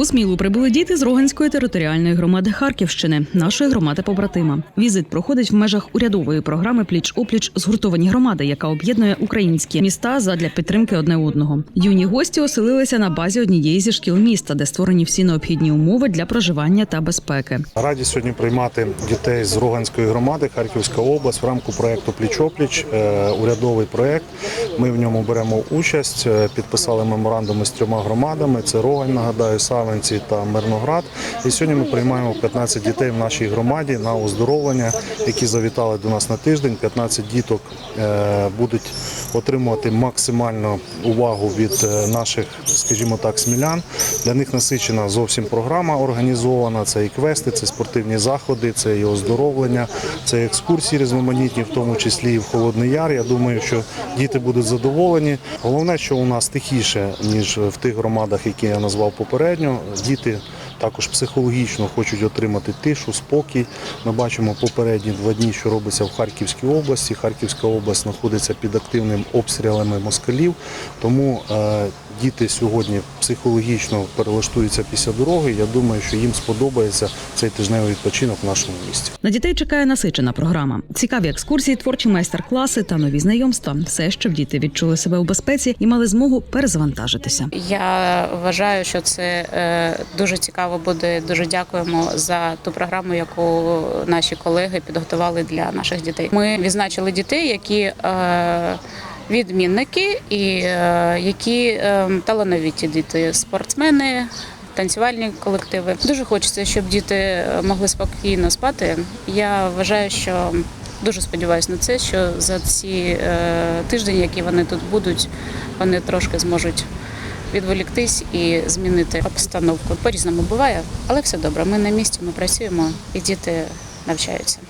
У Смілу прибули діти з Роганської територіальної громади Харківщини, нашої громади побратима. Візит проходить в межах урядової програми Пліч опліч згуртовані громади, яка об'єднує українські міста задля підтримки одне одного. Юні гості оселилися на базі однієї зі шкіл міста, де створені всі необхідні умови для проживання та безпеки. Раді сьогодні приймати дітей з Роганської громади, Харківська область в рамку проекту Пліч-опліч, е, урядовий проект. Ми в ньому беремо участь. е, Підписали меморандуми з трьома громадами: це Рогань, нагадаю, Савинці та Мирноград. І сьогодні ми приймаємо 15 дітей в нашій громаді на оздоровлення, які завітали до нас на тиждень. 15 діток е, будуть отримувати максимальну увагу від е, наших, скажімо так, смілян. Для них насичена зовсім програма організована. Це і квести, це спортивні заходи, це і оздоровлення, це екскурсії різноманітні, в тому числі і в Холодний Яр. Я думаю, що діти будуть задоволені. Головне, що у нас тихіше, ніж в тих громадах, які я назвав попередньо. Діти також психологічно хочуть отримати тишу, спокій. Ми бачимо попередні два дні, що робиться в Харківській області. Харківська область знаходиться під активним обстрілами москалів. Тому е, діти сьогодні психологічно перелаштуються після дороги. Я думаю, що їм сподобається цей тижневий відпочинок в нашому місті. На дітей чекає насичена програма. Цікаві екскурсії, творчі майстер-класи та нові знайомства. Все, щоб діти відчули себе у безпеці і мали змогу перезавантажитися. Я вважаю, що це е, дуже цікаво буде. Дуже дякуємо за ту програму, яку наші колеги підготували для наших дітей. Ми відзначили дітей, які е, відмінники і е, які е, талановиті діти, спортсмени. Танцювальні колективи дуже хочеться, щоб діти могли спокійно спати. Я вважаю, що дуже сподіваюся на це, що за ці е, тиждень, які вони тут будуть, вони трошки зможуть відволіктись і змінити обстановку. По різному буває, але все добре. Ми на місці, ми працюємо, і діти навчаються.